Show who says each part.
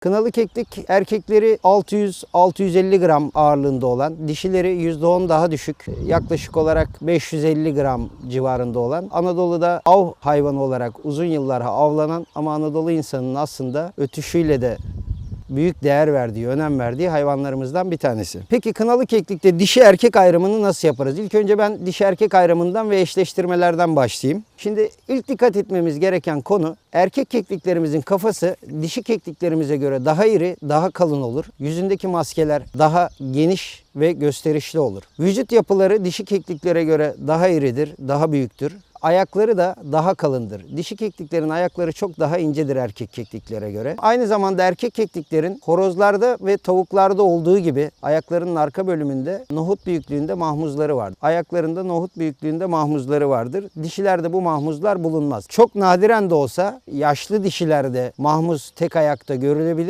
Speaker 1: Kınalı keklik erkekleri 600-650 gram ağırlığında olan, dişileri %10 daha düşük, yaklaşık olarak 550 gram civarında olan, Anadolu'da av hayvanı olarak uzun yıllar avlanan ama Anadolu insanının aslında ötüşüyle de büyük değer verdiği, önem verdiği hayvanlarımızdan bir tanesi. Peki kınalı keklikte dişi erkek ayrımını nasıl yaparız? İlk önce ben dişi erkek ayrımından ve eşleştirmelerden başlayayım. Şimdi ilk dikkat etmemiz gereken konu erkek kekliklerimizin kafası dişi kekliklerimize göre daha iri, daha kalın olur. Yüzündeki maskeler daha geniş ve gösterişli olur. Vücut yapıları dişi kekliklere göre daha iridir, daha büyüktür. Ayakları da daha kalındır. Dişi kekliklerin ayakları çok daha incedir erkek kekliklere göre. Aynı zamanda erkek kekliklerin horozlarda ve tavuklarda olduğu gibi ayaklarının arka bölümünde nohut büyüklüğünde mahmuzları vardır. Ayaklarında nohut büyüklüğünde mahmuzları vardır. Dişilerde bu mahmuzlar bulunmaz. Çok nadiren de olsa yaşlı dişilerde mahmuz tek ayakta görülebilir.